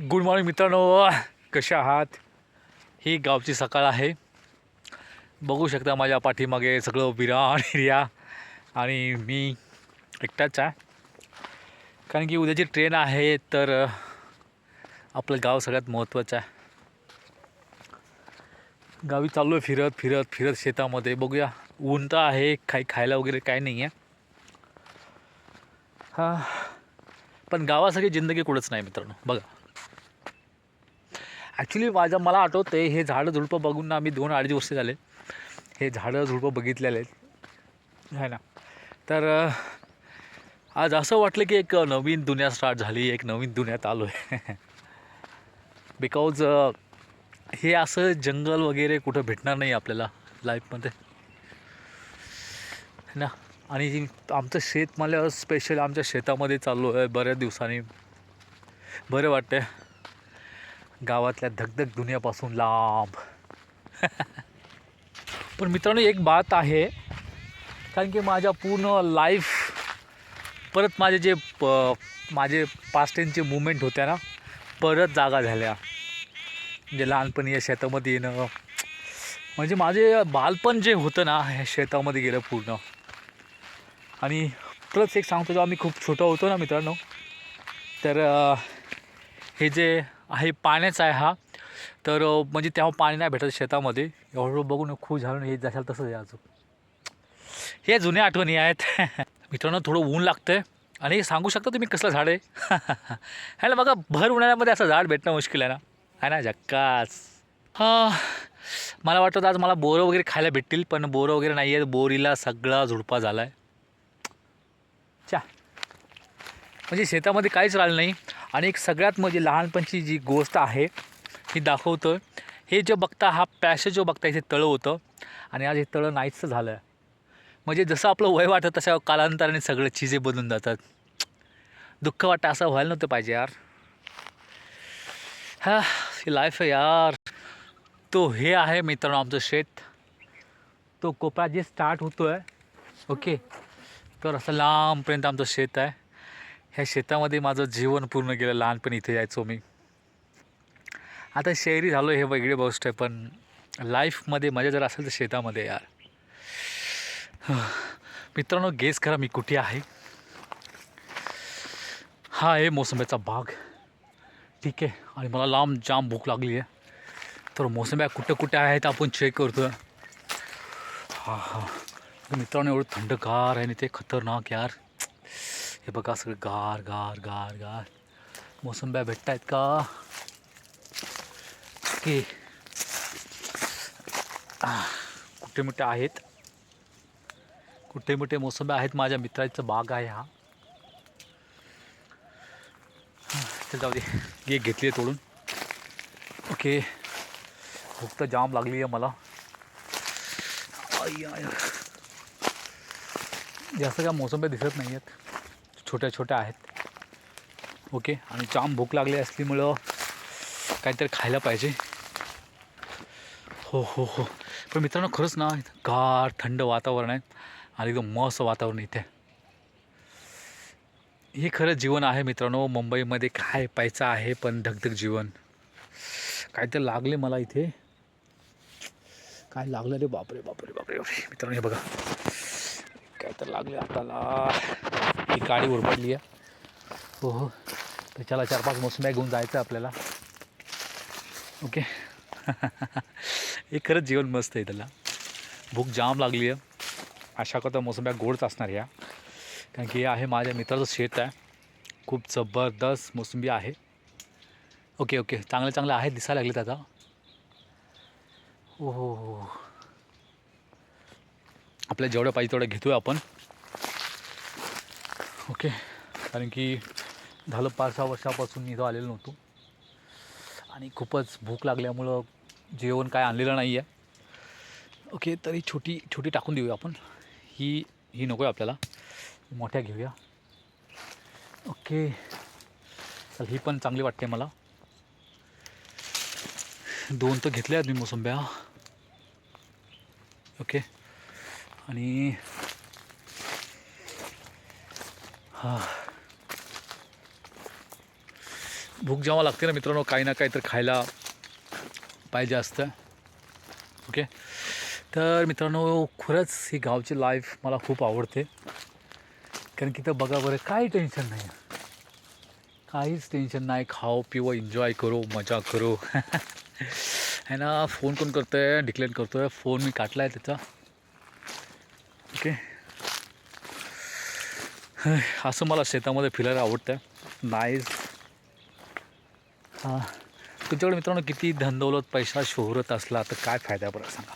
Good morning मित्रांनो. कसे आहात? ही गावची सकाळ आहे. बघू शकता माझ्या पाठीमागे सगळं विराण एरिया आणि मी एकटाच आहे. कारण की उद्याची ट्रेन आहे तर आपलं गाव सगळ्यात महत्त्वाचं आहे. गावी चाललो आहे फिरत फिरत फिरत शेतामध्ये. बघूया ऊन तर आहे काही खायला वगैरे काही नाही आहे. हां. पण गावासारखी जिंदगी कुठंच नाही मित्रांनो. बघा. ॲक्च्युली माझं मला आठवतं हे झाडं झुडपं बघून ना आम्ही दोन अडीच वर्ष झाले. हे झाडं झुडपं बघितलेले आहेत. है ना? तर आज असं वाटलं की एक नवीन दुनिया स्टार्ट झाली एक नवीन दुनियात आलो आहे बिकॉज हे असं जंगल वगैरे कुठं भेटणार नाही आपल्याला लाईफमध्ये है ना? आणि आमचं शेत मला स्पेशल आमच्या शेतामध्ये चाललो आहे बऱ्याच दिवसांनी. बरं वाटतं गावातल्या धगधग दुनियापासून लांब. पण मित्रांनो एक बात आहे. कारण की माझ्या पूर्ण लाईफ परत माझे जे प माझे पास्टेनचे मुवमेंट होत्या ना परत जागा झाल्या. म्हणजे लहानपणी या शेतामध्ये येणं. म्हणजे माझे बालपण जे होतं ना हे शेतामध्ये गेलं पूर्ण. आणि प्लस एक सांगतो जेव्हा मी खूप छोटं होतो ना मित्रांनो तर हे जे आहे पाण्याचा आहे हा. तर म्हणजे तेव्हा पाणी नाही भेटत शेतामध्ये. एवढं बघून खूप झालं हे जाशाल तसंच आहे अजून. हे जुन्या आठवणी आहेत. मित्रांनो थोडं ऊन लागतं आहे आणि सांगू शकता तुम्ही कसलं झाड आहे? ना बघा भर उन्हाळ्यामध्ये असं झाड भेटणं मुश्किल आहे ना. आहे ना झक्काच हां मला वाटतं आज मला बोरं वगैरे खायला भेटतील पण बोरं वगैरे नाही आहेत बोरीला सगळा झुडपा झाला आहे चा. म्हणजे शेतामध्ये काहीच राहिलं नाही. आणि एक सगळ्यात म्हणजे लहानपणची जी गोष्ट आहे ही दाखवतं हे जे बघता हा पॅशे जो बघता इथे तळं होतं. आणि आज हे तळं नाहीचं झालं आहे म्हणजे जसं आपलं वय वाटतं तशा कालांतराने सगळं चिजे बदलून जातात. दुःख वाटतं असं व्हायला नव्हतं पाहिजे यार. हा ही लाईफ आहे यार. तो हे आहे मित्रांनो आमचं शेत. तो कोपरा जे स्टार्ट होतो आहे ओके तर असं लांबपर्यंत आमचं शेत आहे. ह्या शेतामध्ये माझं जीवन पूर्ण गेलं लहानपणी इथे यायचो मी. आता शहरी झालो हे वेगळी गोष्ट आहे पण लाईफमध्ये मजा जर असेल तर शेतामध्ये यार. मित्रांनो गेस करा मी कुठे आहे. हा आहे मोसंब्याचा बाग. ठीक आहे आणि मला लांब जाम भूक लागली आहे. तर मोसंब्या कुठं कुठे आहेत आपण चेक करतो हां हां. मित्रांनो एवढं थंडगार आहे आणि ते खतरनाक यार. हे बघा सगळं गार गार गार गार. मोसंब्या भेटत आहेत का? ओके. कुठे मोठे आहेत? कुठे मोठे मोसंब्या आहेत माझ्या मित्राचा बाग आहे हा. चल जाऊ दे. एक घेतली आहे तोडून. ओके. भूक तर जाम लागली आहे मला. आई आय जास्त काय मोसंब्या दिसत नाही आहेत छोट्या छोट्या आहेत. ओके आणि जाम भूक लागली असल्यामुळं काहीतरी खायला पाहिजे. हो हो हो. पण मित्रांनो खरंच ना इथं गार थंड वातावरण आहे आणि एकदम मस्त वातावरण इथे. हे खरं जीवन आहे मित्रांनो मुंबईमध्ये काय पाहायचं आहे पण धगधग जीवन. काय तर लागले मला इथे. काय लागलं रे? बापरे बापरे बापरे बापरे. मित्रांनो हे बघा. काय तर लागले हाताला. ही गाडी उरपडली आहे. हो हो त्याच्याला चार पाच मोसम्या घेऊन जायचं आहे आपल्याला. ओके. हे खरंच जीवन मस्त आहे त्याला. भूक जाम लागली आहे. अशा करता मोसंब्या गोडच असणार ह्या कारण की हे आहे माझ्या मित्राचं शेत आहे. खूप जबरदस्त मोसंबी आहे. Okay okay. चांगले चांगले आहेत दिसायला लागले आता. हो हो हो आपल्याला जेवढं पाहिजे तेवढं घेतो आपण. ओके. कारण की झालं पाच सहा वर्षापासून मी इथं आलेलो नव्हतो. आणि खूपच भूक लागल्यामुळं जेवण काय आणलेलं नाही आहे ओके तरी छोटी छोटी टाकून देऊया आपण. ही ही नको आहे आपल्याला. मोठ्या घेऊया. ओके. चल ही पण चांगली वाटते मला. दोन तर घेतल्या आहेत मी मोसंब्या. ओके. आणि हां. भूक जेव्हा लागते ना मित्रांनो काही ना काही तर खायला पाहिजे असतं. ओके? तर मित्रांनो खरंच ही गावची लाईफ मला खूप आवडते. कारण की तर बघा बरं काही टेन्शन नाही. काहीच टेन्शन नाही. खाओ पिवो एन्जॉय करो मजा करो. है ना? फोन कोण करतो आहे डिक्लेअर करतो आहे फोन मी काटला आहे त्याचा. ओके? असं मला शेतामध्ये फिरायला आवडतं. नाईस हां. तुमच्याकडे मित्रांनो किती धनदौलत पैसा शोहरत असला तर काय फायदा बरं सांगा?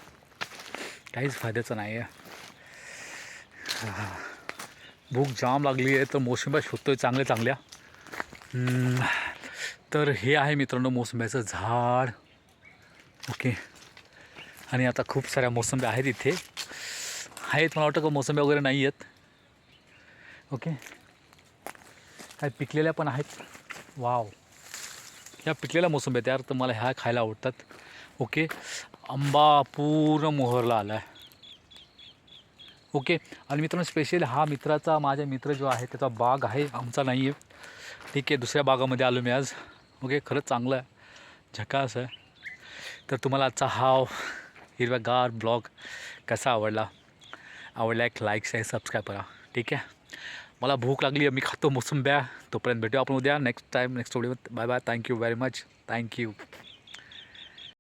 काहीच फायद्याचं नाही आहे. हां. भूक जाम लागली आहे तर मोसंब्या शोधतो आहे चांगल्या. चांगल्या तर हे आहे मित्रांनो मोसंब्याचं झाड. ओके. आणि आता खूप साऱ्या मोसंब्या आहेत इथे. आहेत मला वाटतं का मोसंब्या वगैरे नाही आहेत. ओके. काय पिकलेल्या पण आहेत. वाव. ह्या पिकलेल्या मोसंब्या आहेत. यार तर मला ह्या खायला आवडतात. ओके. आंबा पूर्ण मोहरला आला आहे ओके. आणि मित्रांनो स्पेशल हा मित्राचा माझा मित्र जो आहे त्याचा बाग आहे. आमचा नाही आहे ठीक आहे. दुसऱ्या बागामध्ये आलो मी आज. ओके. खरंच चांगलं आहे. झकास आहे. तर तुम्हाला आजचा हा हिरव्यागार ब्लॉग कसा आवडला? आवडला एक लाईक शेअर सबस्क्राईब करा. ठीक आहे? मला भूक लागली आहे मी खातो मोसंब्या. तोपर्यंत भेटू आपण उद्या. Next time next video bye bye thank you very much thank you